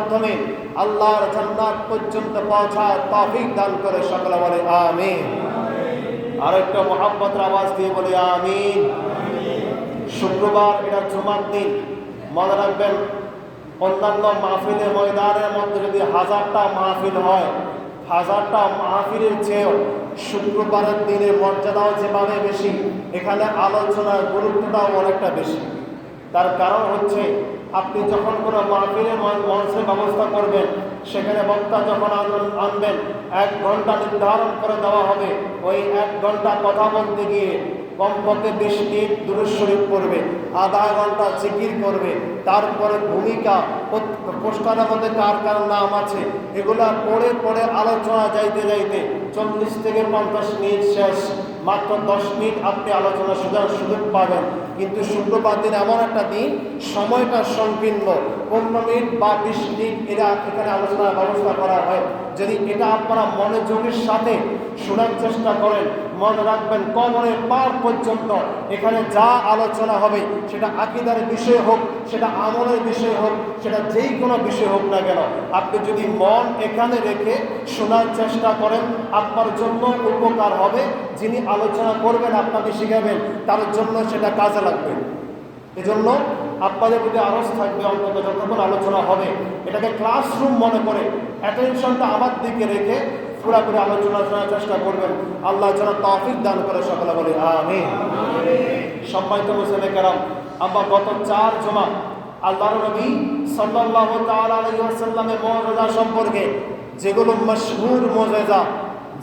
মাধ্যমে আল্লাহর জান্নাত পর্যন্ত পৌঁছার তৌফিক দান করে সকলে বলে আমিন। আর একটা মোহাম্মতের আওয়াজ দিয়ে বলে আমিন। শুক্রবার এটা জুমার দিন। মনে রাখবেন, অন্যান্য মাহফিলের ময়দানের মধ্যে যদি হাজারটা মাহফিল হয়, হাজারটা মাহফিলের চেয়েও শুক্রবারের দিনের মর্যাদাও যেভাবে বেশি, এখানে আলোচনার গুরুত্বটাও অনেকটা বেশি। তার কারণ হচ্ছে আপনি যখন কোনো মাহফিলের মঞ্চ- মঞ্চের ব্যবস্থা করবেন, সেখানে বক্তা যখন আন- আনবেন, এক ঘণ্টা নির্ধারণ করে দেওয়া হবে। ওই এক ঘণ্টা কথা বলতে গিয়ে কমপক্ষে বিশ মিনিট দূর শরীফ করবে আধা ঘণ্টা জিকির করবে। তারপরে ভূমিকা পোস্টারের মধ্যে কার কার নাম আছে, এগুলা পড়ে পড়ে আলোচনা যাইতে যাইতে চল্লিশ থেকে পঞ্চাশ মিনিট শেষ। মাত্র দশ মিনিট আপনি আলোচনা সুযোগ সুযোগ পাবেন। কিন্তু শুক্রবার দিন এমন একটা দিন, সময়টা সংকীর্ণ। পনেরো মিনিট বা বিশ মিনিট এরা এখানে আলোচনার ব্যবস্থা করা হয়। যদি এটা আপনারা মনোযোগের সাথে শোনার চেষ্টা করেন মনে রাখবেন কবরের পার পর্যন্ত। এখানে যা আলোচনা হবে, সেটা আকিদার বিষয় হোক, সেটা আমলের বিষয় হোক, সেটা যেই কোনো বিষয় হোক না কেন, আপনি যদি মন এখানে রেখে শোনার চেষ্টা করেন, আপনার জন্য উপকার হবে। যিনি আলোচনা করবেন, আপনাকে শিখাবেন, তার জন্য সেটা কাজে লাগবে। এজন্য আপনাদের প্রতি আরজ থাকবে অন্তত যতক্ষণ আলোচনা হবে, এটাকে ক্লাসরুম মনে করে অ্যাটেনশনটা আমার দিকে রেখে পুরাপুরি আলোচনা শোনার চেষ্টা করবেন। আল্লাহ যেন তৌফিক দান করে সকলে বলে আমি সম্মানিত মুসলিম কেরাম, আমরা গত চার জমা আল্লাহর নবী আলাইহি ওয়াসাল্লামের মুজিজা সম্পর্কে যেগুলো মশহুর মুজিজা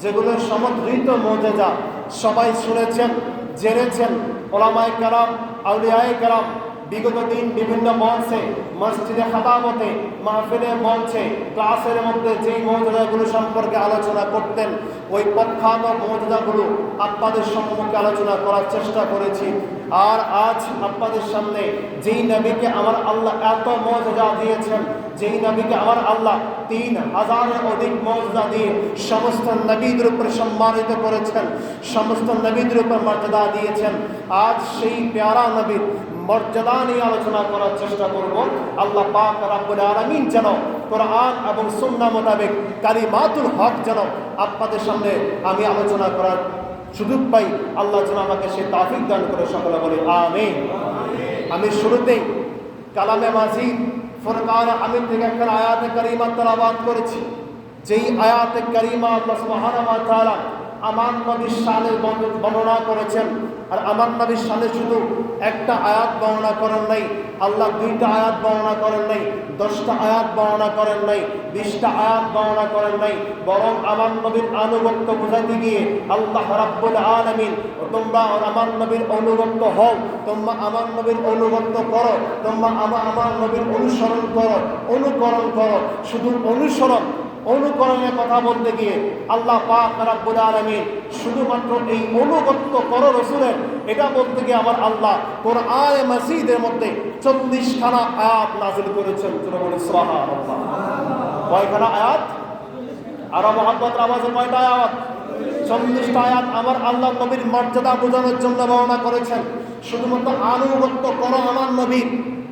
যেগুলো সমুদ্রিত মুজিজা সবাই শুনেছেন, জেনেছেন। ওলামায়ে কেরাম, আউলিয়ায় কেরাম বিগত দিন বিভিন্ন মঞ্চে, মসজিদে খাতামতে, মাহফিলে মঞ্চে, ক্লাসের মধ্যে যেই মৌজাগুলো সম্পর্কে আলোচনা করতেন, ওই প্রখ্যাত মৌজাগুলো আপনাদের সম্মুখে আলোচনা করার চেষ্টা করেছি। আর আজ আপনাদের সামনে যেই নবীকে আমার আল্লাহ এত মর্যাদা দিয়েছেন, যেই নবীকে আমার আল্লাহ তিন হাজারের অধিক মর্যাদা দিয়ে সমস্ত নবীদের উপরে সম্মানিত করেছেন, সমস্ত নবীদের উপর মর্যাদা দিয়েছেন। আজ সেই প্যারা নবীর মর্যাদা নিয়ে আলোচনা করার চেষ্টা করব। আল্লাহ পাক রাব্বুল আলামিন যেন কোরআন এবং সুন্নাহ মোতাবেক কালিমাতুল হক যেন আপনাদের সামনে আমি আলোচনা করার সুযোগ পাই, আল্লাহ যেন আমাকে সে তাফিক দান করে সকলে বলে, আমিন। আমি শুরুতেই কালামে মাঝি ফরকান আমির থেকে একটা আয়াতে কারিমা তালাবাদ করেছি। যেই আয়াতে কারিমা আল্লাহ তাআলা আমার নবীর সালে বর্ণনা করেছেন আর আমার নবীর শানে শুধু একটা আয়াত বর্ণনা করেন নাই, আল্লাহ দুইটা আয়াত বর্ণনা করেন নাই, দশটা আয়াত বর্ণনা করেন নাই, বিশটা আয়াত বর্ণনা করেন নাই, বরং আমার নবীর আনুগত্য বোঝাতে গিয়ে আল্লাহ রাব্বুল আলামিন, তোমরা আমার নবীর অনুগত্য হও, তোমরা আমার নবীর অনুগত্য করো, তোমরা আমার আমার নবীর অনুসরণ করো, অনুকরণ করো, শুধু অনুসরণ অনুকরণের কথা বলতে গিয়ে আল্লাহ পাক রাব্বুল শুধুমাত্র এই অনুগত্য করো রসুলের, এটা বলতে গিয়ে আমার আল্লাহ কোরআন মাসিদের মধ্যে চল্লিশ খানা আয়াত নাজিল করেছেন। তোরা কয়খানা আয়াত? আরও মোহাম্মদ আওয়াজে কয়টা আয়াত? চল্লিশটা আয়াত আমার আল্লাহ নবীর মর্যাদা বোঝানোর জন্য বর্ণনা করেছেন। শুধুমাত্র আনুগত্য করো আমার নবীর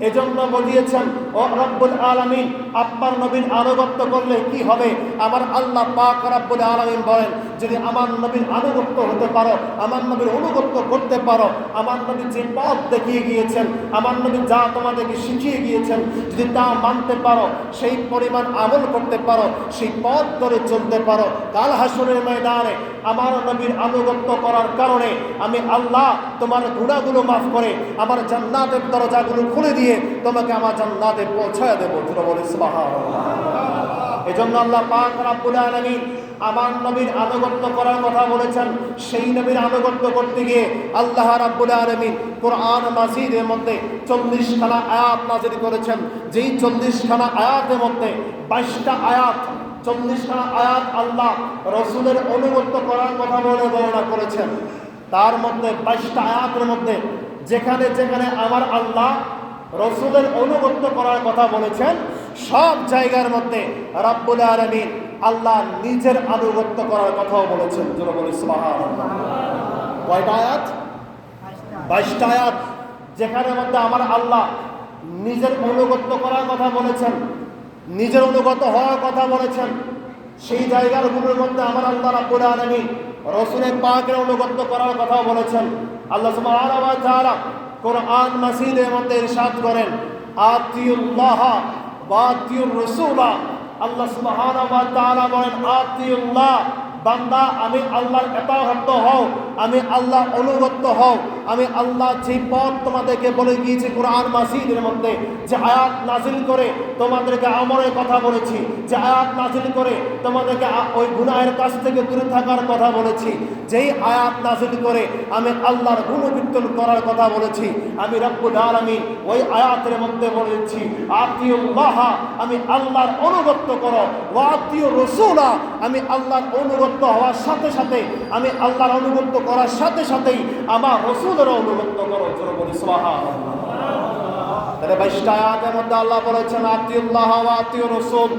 এজন্য বলিয়েছেন ও রব্বুল আলামিন আপনার নবীর আনুগত্য করলে কি হবে? আমার আল্লাহ পাক রব্বুল আলামিন বলেন, যদি আমার নবীর আনুগত্য হতে পারো, আমার নবীর অনুগত্য করতে পারো, আমার নবী যে পথ দেখিয়ে গিয়েছেন, আমার নবী যা তোমাদেরকে শিখিয়ে গিয়েছেন, যদি তা মানতে পারো, সেই পরিমাণ আমল করতে পারো, সেই পথ ধরে চলতে পারো, কাল হাসনের ময়দানে আমার নবীর আনুগত্য করার কারণে আমি আল্লাহ তোমার গুণাগুলো মাফ করে আমার জান্নাতের দরজাগুলো খুলে দিয়ে তোমাকে আমার জান্নাতে পৌঁছায় দেবো। তোরা বলে এজন্য আল্লাহ পাক রাব্বুল আলামিন আমার নবীর আনুগত্য করার কথা বলেছেন। সেই নবীর আনুগত্য করতে গিয়ে আল্লাহ রাব্বুল আলামিন কোরআন মাজিদের মধ্যে চল্লিশ খানা আয়াত নাজির করেছেন। যেই চল্লিশ খানা আয়াতের মধ্যে বাইশটা আয়াত চল্লিশ খানা আয়াত আল্লাহ রসুলের অনুগত্য করার কথা বলে বর্ণনা করেছেন। তার মধ্যে বাইশটা আয়াতের মধ্যে যেখানে যেখানে আমার আল্লাহ রসুলের অনুগত্য করার কথা বলেছেন, সব জায়গার মধ্যে রাব্বুল আলামিন আল্লাহ নিজের আনুগত্য করার কথাও বলেছেন। যেন বলি সুবহানাল্লাহ। কয়টা আয়াত? বাইশটা আয়াত। যেখানে মধ্যে আমার আল্লাহ নিজের অনুগত্য করার কথা বলেছেন, নিজের অনুগত হওয়ার কথা বলেছেন, সেই জায়গাগুলোর মধ্যে আমার আল্লাহ রাব্বুল আলামিন রসুলের পাকের অনুগত করার কথা বলেছেন। আল্লাহ তাআলা কোরআন মাসিদের মধ্যে ইরশাদ করেন, আতিউল্লাহ, বাতিউর রাসূলা। আল্লাহ তাআলা বলেন, আতিউল্লাহ, বান্দা, আমি আল্লাহর এতাহত হও, আমি আল্লাহ অনুগত হও। আমি আল্লাহ যে পথ তোমাদেরকে বলে গিয়েছি কোরআন মাসিদের মধ্যে, যে আয়াত নাজিল করে তোমাদেরকে আমরের কথা বলেছি, যে আয়াত নাজিল করে তোমাদেরকে ওই গুনাহের কাছ থেকে দূরে থাকার কথা বলেছি, যেই আয়াত নাজিল করে আমি আল্লাহর গুণবীর্তন করার কথা বলেছি, আমি রব্বুল আলামিন ওই আয়াতের মধ্যে বলেছি আতিউল্লাহ আমি আল্লাহর অনুগত্য করো ওয়াতিউ রসুলা, আমি আল্লাহর অনুগত্য হওয়ার সাথে সাথে, আমি আল্লাহর অনুগত্য করার সাথে সাথেই আমার রসুলের অনুগত্য করো জোরে বলি তাহলে বাইশটা আয়াতের মধ্যে আল্লাহ বলেছেন আতিউল্লাহ আতিউ রসুল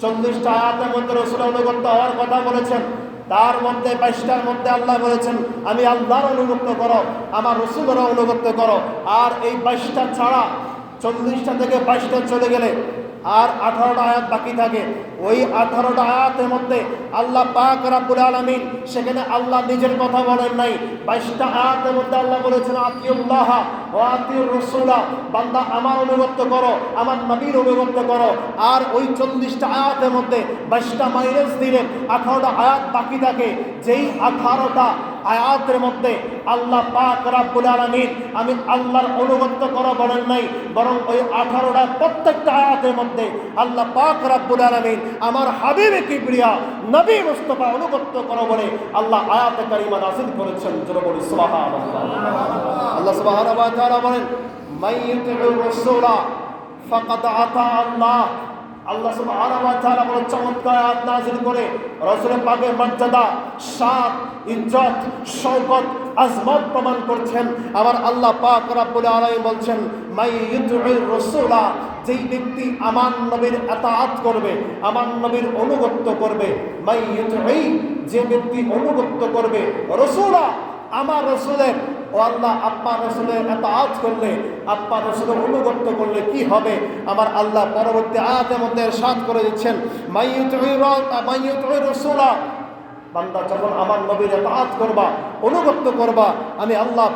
চল্লিশটা আয়াতের মধ্যে রসুল অনুগত্য হওয়ার কথা বলেছেন তার মধ্যে বাইশটার মধ্যে আল্লাহ বলেছেন আমি আল্লাহর অনুগত্য করো আমার রসুলের অনুগত্য করো আর এই বাইশটা ছাড়া চল্লিশটা থেকে বাইশটা চলে গেলে আর আঠারোটা আয়াত বাকি থাকে। ওই আঠারোটা আয়াতের মধ্যে আল্লাহ পাক রাব্বুল আলামিন সেখানে আল্লাহ নিজের কথা বলেন নাই। বাইশটা আয়াতের মধ্যে আল্লাহ বলেছেন, আতিউল্লাহ ও আতিউর রসুলা বান্দা আমার অনুগত্য করো, আমার নবীর অনুগত্য করো। আর ওই চল্লিশটা আয়াতের মধ্যে বাইশটা মাইনাস দিলে আঠারোটা আয়াত বাকি থাকে। যেই আঠারোটা আয়াতের মধ্যে আল্লাহ পাক রাব্বুল আলামিন, আমি আল্লাহর অনুগত্য করো বলেন নাই, বরং ওই আঠারোটা প্রত্যেকটা আয়াতের মধ্যে আল্লাহ পাক রাব্বুল আলামিন আমার হাবিবে কিবরিয়া, নবী মুস্তাফা অনুগত্য করো বলে আল্লাহ আয়াতে কারিমা নাযিল করেছেন। জোরে বলি সুবহানাল্লাহ। আল্লাহ সুবহানাহু ওয়া তাআলা বলেন মাইয়ুতিউর রাসূলা ফাকাদ আতা আল্লাহ আল্লাহ সুবহানাহু ওয়া তাআলা চমৎকার আয়াত নাযিল করে রাসূলের পাকের মর্যাদা শান ইজ্জত, শওকত, আজমত প্রমাণ করছেন। আবার আল্লাহ পাক রব্বুল আলামিন বলছেন, মাই ইউতিউর রাসূলা যেই ব্যক্তি আমার নবীর আতাআত করবে, আমার নবীর অনুগত্য করবে, মাই ইউতিউই যে ব্যক্তি অনুগত্য করবে, রাসূলা, আমার রসুলের ও আল্লাহ আব্বা রসুলের এত আজ করলে, আব্বা রসুলের অনুগত্য করলে কি হবে? আমার আল্লাহ পরবর্তী আয়াতের মধ্যে সাত করে দিচ্ছেন রসুলা। বান্দা যখন আমার নবীর আয়াত করবা, অনুগত্য করবা, আমি আল্লাহ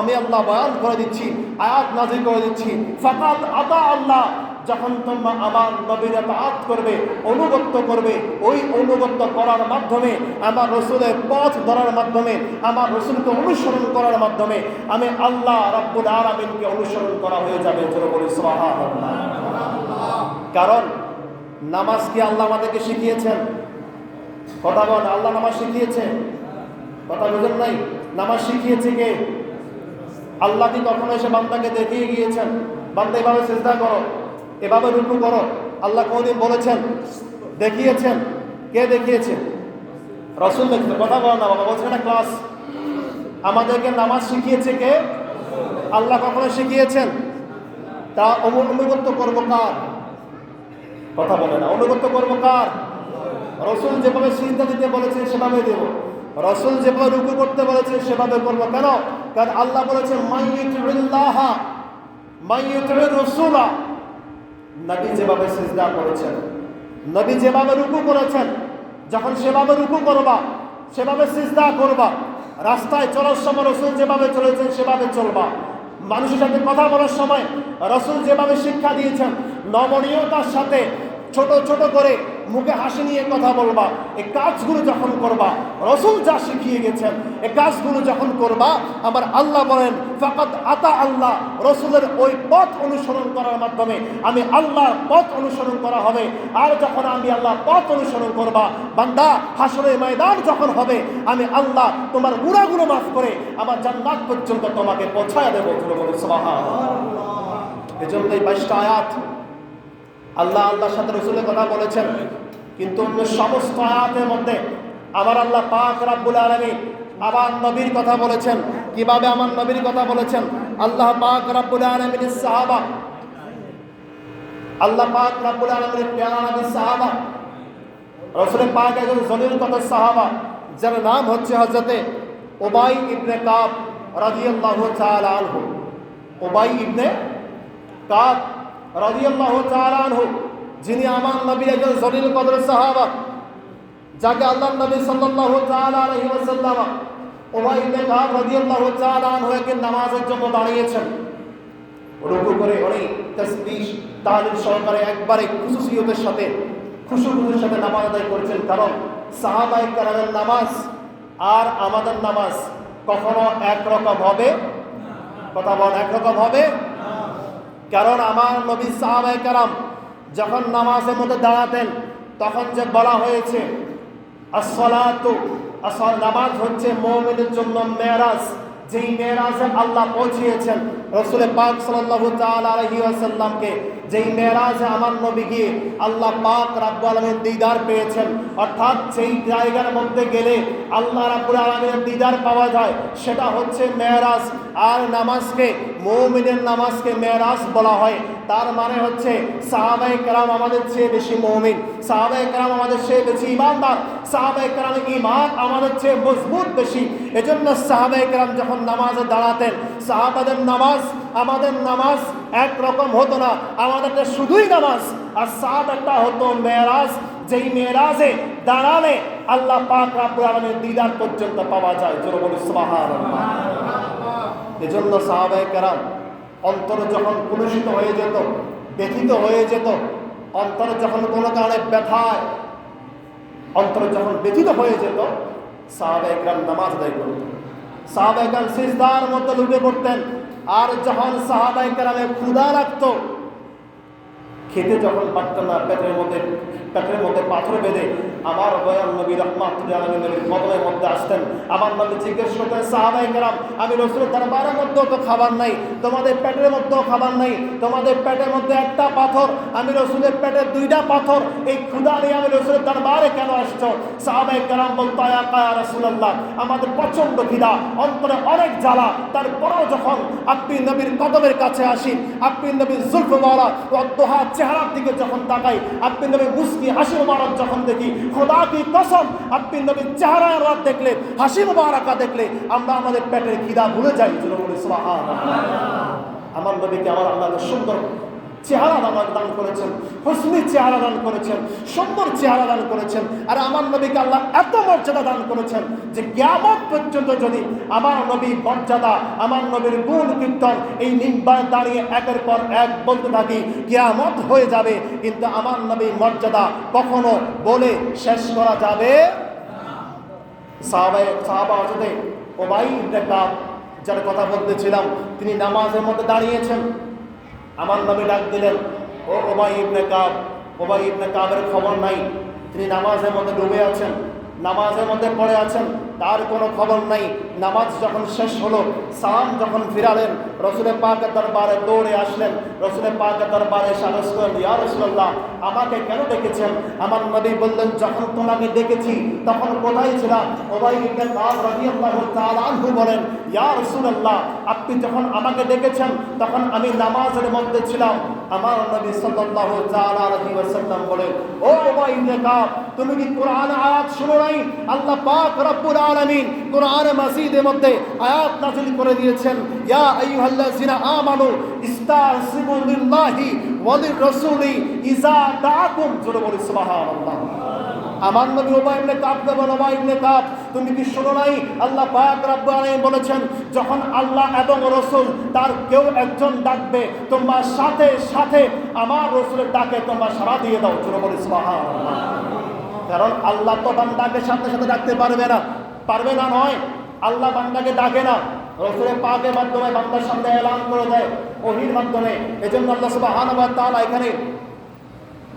আমি আল্লাহ বয়ান করে দিচ্ছি, আয়াত নাজির করে দিচ্ছি ফাকাত আতা আল্লাহ। যখন তোমরা আমার নবীর আত করবে, অনুগত্য করবে, ওই অনুগত্য করার মাধ্যমে, আমার রসুলের পথ ধরার মাধ্যমে, আমার রসুলকে অনুসরণ করার মাধ্যমে, আমি আল্লাহ রাব্বুল আলামিনকে অনুসরণ করা হয়ে যাবে। কারণ নামাজ কি আল্লাহ আমাদেরকে শিখিয়েছেন? কথা বল, আল্লাহ নামাজ শিখিয়েছে কথা বুঝেন নাই? নামাজ শিখিয়েছে কে? আল্লাহ কি কখনো এসে বান্দাকে দেখিয়ে গিয়েছেন? বান্দা এভাবে চেষ্টা করো। এভাবে রুকু করো। আল্লাহ কোনদিন বলেছেন? দেখিয়েছেন। কে দেখিয়েছে? রসুল দেখিয়েছে। কথা বলো না বাবা, বলছে না ক্লাস। আমাদেরকে নামাজ শিখিয়েছে কে? আল্লাহ কখনো শিখিয়েছেন? তা অনু- অনুগত্য করব কার? কথা বলে না। অনুগত্য করব কার? রসুল যেভাবে সিদ্ধা দিতে বলেছেন সেভাবে দেব। রসুল যেভাবে রুকু করতে বলেছেন সেভাবে করব। কেন? কারণ আল্লাহ বলেছেন মাইয়ুতুল্লাহ মাইয়ুতুর রসুলা। নবী যেভাবে সিজদা করেছেন, নবী যেভাবে রুকু করেছেন, যখন সেভাবে রুকু করবা, সেভাবে সিজদা করবা, রাস্তায় চলার সময় রসুল যেভাবে চলেছেন, সেভাবে চলবা। মানুষের সাথে কথা বলার সময় রসুল যেভাবে শিক্ষা দিয়েছেন, নমনীয়তার সাথে ছোট ছোট করে মুখে হাসি নিয়ে কথা বলবা, এই কাজগুলো যখন করবা, রসুল যা শিখিয়ে গেছেন, এই কাজগুলো যখন করবা, আমার আল্লাহ বলেন ফাকাত আতা আল্লাহ রসুলের ওই পথ অনুসরণ করার মাধ্যমে আমি আল্লাহর পথ অনুসরণ করা হবে। আর যখন আমি আল্লাহ পথ অনুসরণ করবা, বান্দা হাসরের ময়দান যখন হবে, আমি আল্লাহ তোমার গুণাগুলো মাফ করে আমার জান্নাত পর্যন্ত তোমাকে পৌঁছায় দেবো। বলে বলে এই জন্য এই বাইশটা আয়াত আল্লাহ আল্লাহর সাথে রসুলের কথা বলেছেন। কিন্তু অন্য সমস্ত আয়াতের মধ্যে আমার আল্লাহ পাক রাব্বুল আলামিন আমার নবীর কথা বলেছেন। কীভাবে আমার নবীর কথা বলেছেন? আল্লাহ পাক রাব্বুল আলামিনের সাহাবা। আল্লাহ পাক রাব্বুল আলামিনের প্যারা সাহাবা। রসুলের পাক একজন জলিল কত সাহাবা, যার নাম হচ্ছে হজরতে ওবাই ইবনে কাব রাদিয়াল্লাহু তাআলা আনহু। ওবাই ইবনে কাব রাদিয়াল্লাহু তাআলা আনহু, যিনি আমার নবী একজন জলিল কদর সাহাবা, যাকে আল্লাহ নবী ওয়াসাল্লাম ওবাই ইবনে কাব রাদিয়াল্লাহু তাআলা আনহুকে নামাজের জন্য দাঁড়িয়েছেন। রুকু করে উনি তাসবিহ, তাহলিল সহকারে একবারে খুশুসিয়তের সাথে, খুশুখুশুর সাথে নামাজ আদায় করেছেন। কারণ সাহাবায়ে কেরামের নামাজ আর আমাদের নামাজ কখনো একরকম হবে? কথা বল, একরকম হবে? কারণ আমার নবী সাহাবাই কারাম যখন নামাজের মধ্যে দাঁড়াতেন, তখন যে বলা হয়েছে, আসসালাতু আসল নামাজ হচ্ছে মৌমিনের জন্য মেরাজ যেই মেরাজে আল্লাহ পৌঁছিয়েছেন। রসুল পাক আলাইহি ওয়াসাল্লামকে যেই মেরাজে আমার নবী গিয়ে আল্লাহ পাক রাব্বুল আলামিন দিদার পেয়েছেন, অর্থাৎ সেই জায়গার মধ্যে গেলে আল্লাহ রাব্বুল আলামিনের দিদার পাওয়া যায়, সেটা হচ্ছে মেরাজ। আর নামাজকে, মুমিনের নামাজকে মেরাজ বলা হয়। তার মানে হচ্ছে সাহাবায়ে কেরাম আমাদের চেয়ে বেশি মুমিন, সাহাবায়ে কেরাম আমাদের চেয়ে বেশি ইমানদার, সাহাবায়ে কেরাম ইমান আমাদের চেয়ে মজবুত বেশি। এজন্য সাহাবায়ে কেরাম যখন নামাজে দাঁড়াতেন, সাহাবাদের নামাজ আমাদের নামাজ একরকম হতো না। আমাদেরটা শুধুই নামাজ। আর সাহাবারটা হতো মেরাজ যেই মেরাজে দাঁড়ালে আল্লাহ পাক রাব্বুল দিদার পর্যন্ত পাওয়া যায়। জোরে বলি এজন্য সাহাবায়ে কেরাম অন্তর যখন কুলুষিত হয়ে যেত, ব্যথিত হয়ে যেত, অন্তর যখন কোনো কারণে ব্যথায়, অন্তর যখন ব্যথিত হয়ে যেত, সাহাবায়ে কেরাম নামাজ আদায় করত সাহাবায়ে কেরাম সিজদার মধ্যে লুটে পড়তেন। আর যখন সাহাবাই কেরামে ক্ষুদা লাগতো খেতে যখন পারতেন না, পেটের মধ্যে পেটের মধ্যে পাথর বেঁধে আমার বয়ান নবী রহমাতুল্লাহ নবীর কদমের মধ্যে আসতেন। আমার নবী জিজ্ঞেস করতেন সাহাবাই কেরাম, আমি রসুল দরবারের মধ্যেও তো খাবার নাই, তোমাদের পেটের মধ্যেও খাবার নাই, তোমাদের পেটের মধ্যে একটা পাথর, আমি রসুলের পেটের দুইটা পাথর, এই ক্ষুদা নিয়ে আমি রসুলের দরবারে কেন আসছো? সাহাবাই কেরাম বলতো কায়া রসুল্লাহ আমাদের প্রচণ্ড খিদা অন্তরে অনেক জ্বালা, তারপরেও যখন আপনি নবীর কদমের কাছে আসি, আপনি নবীর জুলফওয়ালা দোহা চেহারার দিকে যখন তাকাই, আপনি নবী মুস্কি হাসি মুবারক যখন দেখি, খোদা কি কসম, আপনি নবীর চেহারা রাত দেখলে, হাসি মুবারকা দেখলে, আমরা আমাদের পেটের খিদা ভুলে যাই আমার নবীকে আমার আল্লাহ সুন্দর চেহারা দান করেছেন হসনি চেহারা দান করেছেন, সুন্দর চেহারা দান করেছেন। আর আমার নবীকে আল্লাহ এত মর্যাদা দান করেছেন যে কিয়ামত পর্যন্ত যদি আমার নবী মর্যাদা, আমার নবীর গুণ কীর্তন এই নিম্বায় দাঁড়িয়ে একের পর এক বলতে থাকি, কিয়ামত হয়ে যাবে। কিন্তু আমার নবীর মর্যাদা কখনো বলে শেষ করা যাবে ওবাই যার কথা বলতেছিলাম, তিনি নামাজের মধ্যে দাঁড়িয়েছেন। আমার নবী ডাক দিলেন, ও ওবাই ইবনে কাব ওবাই ইবনে কাবের খবর নাই। তিনি নামাজের মধ্যে ডুবে আছেন, নামাজের মধ্যে পড়ে আছেন, তার কোনো খবর নাই। নামাজ যখন শেষ হলো, সালাম যখন ফিরালেন রসুলের পাকের দরবারে দৌড়ে আসলেন। রসুলের পাকের দরবারে আমাকে কেন ডেকেছেন? আমার নবী বললেন, যখন তোমাকে ডেকেছি, তখন কোথায় ছিলাম আপনি যখন আমাকে ডেকেছেন, তখন আমি নামাজের মধ্যে ছিলাম। আমার নবী সাল্লাল্লাহু বলেন, ও ওবাই তুমি কি কোরআন আয়াত শুনো নাই? আল্লাহ পাক রব্বুল আলামিন কোরআন মাজিদের মধ্যে আয়াত নাযিল করে দিয়েছেন। ইয়া আমার নবী তুমি কি নাই? আল্লাহ বলেছেন, যখন আল্লাহ এবং রাসূল তার কেউ একজন ডাকবে, তোমার সাথে সাথে আমার রাসূলের ডাকে তোমরা সাড়া দিয়ে দাও। জোরে বলি কারণ আল্লাহ তো বান্দাকে সাথে সাথে ডাকতে পারবে না। পারবে না নয়, আল্লাহ বান্দাকে ডাকে না। রসুলের পাকের মাধ্যমে বান্দার সামনে এলান করে দেয়, ওহির মাধ্যমে। এজন্য আল্লাহ সুবহানাহু ওয়া তাআলা এখানে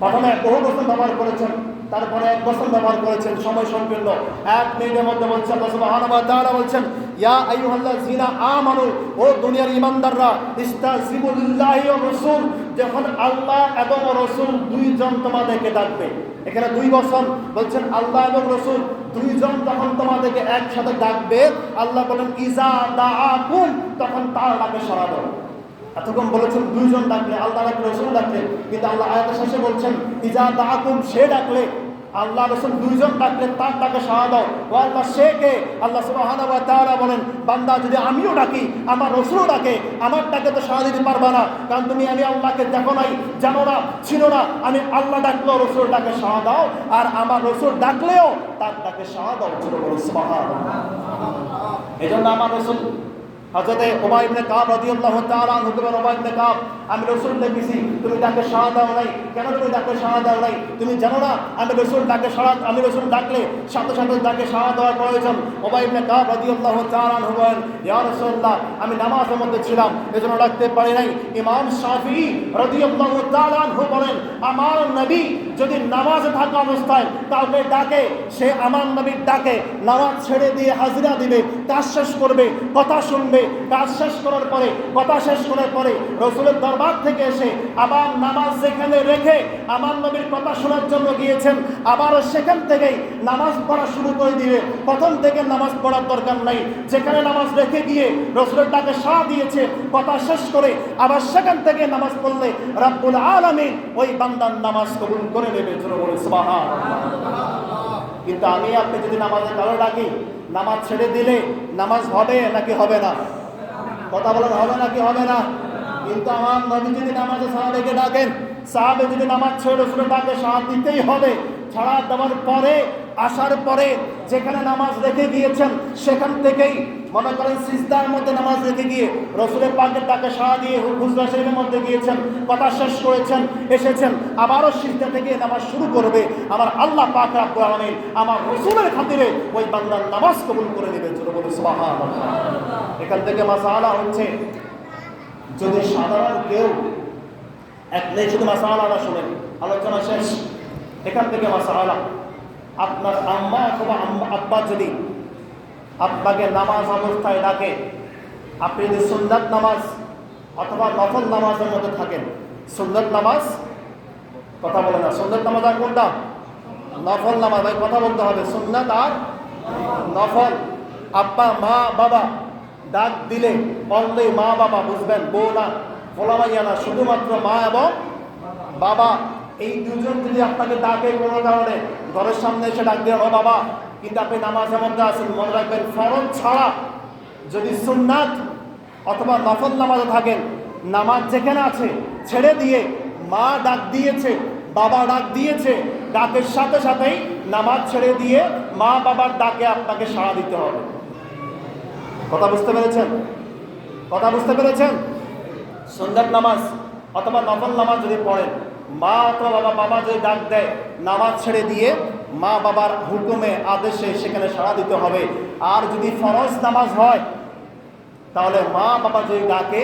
প্রথমে বহু বছর ব্যবহার করেছেন, তারপরে এক বছর ব্যবহার করেছেন, সময় সংকীর্ণ। এক মিনিটের মধ্যে বলছেন আল্লাহ সুবহানাহু ওয়া বলছেন, ইয়া আইয়ুহাল্লাযিনা আমানু, ও দুনিয়ার ঈমানদাররা ইস্তাজিবুলিল্লাহি ওয়া রাসূল, যখন আল্লাহ এবং রাসূল দুইজন তোমাদেরকে ডাকবে এখানে দুই বছর বলছেন আল্লাহ এবং রসুল দুইজন তখন তোমাদেরকে একসাথে ডাকবে। আল্লাহ বলেন, ইজা দাআকুম, তখন তার ডাকে সারা দাও এতক্ষণ বলেছেন দুইজন ডাকলে, আল্লাহ ডাকলে রসুল ডাকলে, কিন্তু আল্লাহ আয়াতের শেষে বলছেন, ইজা দাআকুম, সে ডাকলে আল্লাহ রসুল দুইজন ডাকলেন, তার ডাকে সাড়া দাও। ও আল্লাহ সে কে আল্লাহ তাআলা বলেন, বান্দা, যদি আমিও ডাকি, আমার রসুলও ডাকে, আমার ডাকে তো সাড়া দিতে পারবা না। কারণ তুমি, আমি আল্লাহকে দেখো নাই, জানো না ছিল না, আমি আল্লাহ ডাকলেও রসুল ডাকে সাড়া দাও, আর আমার রসুল ডাকলেও তার ডাকে সাড়া দাও ছোট বড় সুবহানাল্লাহ এই জন্য আমার রসুল হজরতে ওমা ইবনে কাব রাদিয়াল্লাহু তাআলা আনহু বলেন ওমা ইবনে কাব, আমি রসুল দেখেছি তুমি ডাকে সাড়া দাও নাই। কেন তুমি ডাকে সাড়া দাও নাই? তুমি জানো না, আমি রসুল ডাকে সাড়া আমি রসুল ডাকলে সাথে সাথে ডাকে সাড়া দেওয়ার প্রয়োজন। ওমা ইবনে কাব রাদিয়াল্লাহু তাআলা আনহু বলেন, ইয়া রাসূলুল্লাহ, আমি নামাজের মধ্যে ছিলাম, এজন্য ডাকতে পারি নাই। ইমাম শাফিঈ রাদিয়াল্লাহু তাআলা আনহু বলেন, আমার নবী যদি নামাজে থাকা অবস্থায় কাউকে ডাকে, সে আমার নবীর ডাকে, নামাজ ছেড়ে দিয়ে হাজিরা দিবে কাজ শেষ করবে, কথা শুনবে কাজ শেষ করার পরে, কথা শেষ করার পরে রসুলের দরবার থেকে এসে আবার নামাজ যেখানে রেখে আমার নবীর কথা শোনার জন্য গিয়েছেন, আবারও সেখান থেকেই নামাজ পড়া শুরু করে দিবে প্রথম থেকে নামাজ পড়ার দরকার নাই। যেখানে নামাজ রেখে গিয়ে রসুলের ডাকে সাড়া দিয়েছে, কথা শেষ করে আবার সেখান থেকে নামাজ পড়লে রাব্বুল আলামিন ওই বান্দার নামাজ কবুল করে নেবে। বলে সুবহানাল্লাহ। কিন্তু আমি আপনি যদি নামাজের কারণে ডাকি, নামাজ ছেড়ে দিলে নামাজ হবে নাকি হবে না? কথা বলার হবে নাকি হবে না? কিন্তু আমার নবী যদি নামাজে সাহাবেকে ডাকেন, সাহাবে যদি নামাজ ছেড়ে শুনে ডাকে সাহায্য দিতেই হবে, ছাড়া দেওয়ার পরে আসার পরে যেখানে নামাজ রেখে গিয়েছেন, সেখান থেকেই মনে করেন সিজদার মধ্যে নামাজ রেখে গিয়ে রসুলের পাকের ডাকে সাড়া দিয়ে হুজরা শরীফের মধ্যে গিয়েছেন, কথা শেষ করেছেন, এসেছেন, আবারও সিজদা থেকে নামাজ শুরু করবে। আমার আল্লাহ পাক রাব্বুল আমার রসুলের খাতিরে ওই বান্দার নামাজ কবুল করে সুবহানাল্লাহ। এখান থেকে মাসালা হচ্ছে, যদি সাধারণ কেউ এক নেই, শুধু মাসালাটা শোনেন, আলোচনা শেষ। এখান থেকে মাসালা। আপনার আম্মা অথবা আব্বা যদি আপনাকে নামাজ অবস্থায় ডাকে, আপনি যদি সুন্নাত নামাজ অথবা নফল নামাজের মধ্যে থাকেন, সুন্নাত নামাজ কথা বলে না। সুন্নাত নামাজ আর কোনটা? নফল নামাজ। ভাই, কথা বলতে হবে। সুন্নাত আর নফল। আব্বা, মা, বাবা ডাক দিলে অনলি মা, বাবা, বুঝবেন? বউ না ফোলামাইয়া না। শুধুমাত্র মা এবং বাবা। এই দুজন যদি আপনাকে ডাকে কোনো কারণে, ঘরের সামনে এসে ডাক ও বাবা, কিন্তু আপনি নামাজের মধ্যে আছেন, মনে রাখবেন, ফরজ ছাড়া যদি সুন্নাত অথবা নফল নামাজে থাকেন, নামাজ যেখানে আছে, ছেড়ে দিয়ে, মা ডাক দিয়েছে, বাবা ডাক দিয়েছে, ডাকের সাথে সাথেই নামাজ ছেড়ে দিয়ে মা বাবার ডাকে আপনাকে সাড়া দিতে হবে। কথা বুঝতে পেরেছেন? কথা বুঝতে পেরেছেন? সন্ধ্যার নামাজ অথবা নফল নামাজ যদি পড়েন মা অথবা বাবা যদি ডাক দেয়, নামাজ ছেড়ে দিয়ে মা বাবার হুকুমে, আদেশে সেখানে সাড়া দিতে হবে। আর যদি ফরজ নামাজ হয়, তাহলে মা বাবা যদি ডাকে,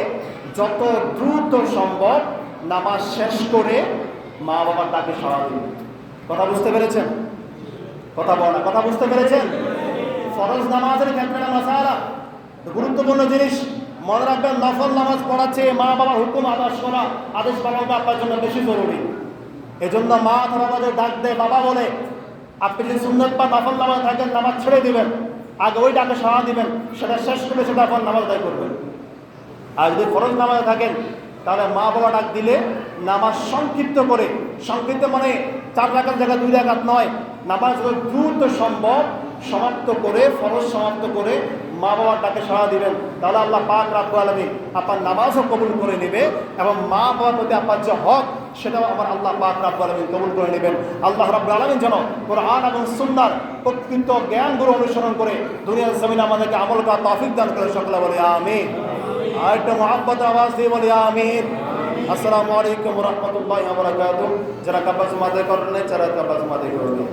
যত দ্রুত সম্ভব নামাজ শেষ করে মা বাবার ডাকে সাড়া দিবে কথা বুঝতে পেরেছেন? কথা বল কথা বুঝতে পেরেছেন? ফরজ নামাজের ক্ষেত্রে গুরুত্বপূর্ণ জিনিস মনে রাখবেন, নফল নামাজ পড়াচ্ছে, মা বাবার হুকুম আদেশ করা আদেশ পালন করা আপনার জন্য বেশি জরুরি। এজন্য মা অথবা আমাদের ডাক দেয়, বাবা বলে, আপনি যদি সুন্দর বা নফল নামাজ থাকেন নামাজ ছেড়ে দিবেন, আগে ওই ডাকে সাড়া দিবেন, সেটা শেষ করে সেটা আপনার নামাজ দায় করবেন। আর যদি ফরজ নামাজে থাকেন, তাহলে মা বাবা ডাক দিলে নামাজ সংক্ষিপ্ত করে, সংক্ষিপ্ত মানে চার রাখার জায়গায় দুই রাখাত নয়, নামাজ দ্রুত সম্ভব সমাপ্ত করে, ফরজ সমাপ্ত করে মা বাবার ডাকে সাড়া দিবেন, তাহলে আল্লাহ পাক রাব্বু আলমী আপনার নামাজও কবুল করে নেবে এবং মা বাবার প্রতি আপনার যে হক, সেটাও আমার আল্লাহ পাক রাব্বু আলমী কবুল করে নেবেন। আল্লাহ রাব্বুল আলমিন যেন কোরআন এবং সুন্নার প্রকৃত জ্ঞানগুলো অনুসরণ করে দুনিয়ার জমিন আমাদেরকে আমল করা তফিক দান করে সকলে বলে আমিন। আর একটা মহাব্বত আওয়াজ দিয়ে বলে আমিন। আসসালামু আলাইকুম রহমতুল্লাহ বরাকাতুহ। যারা কাবাজ মাদে করেন যারা কাবাজ মাদে করবেন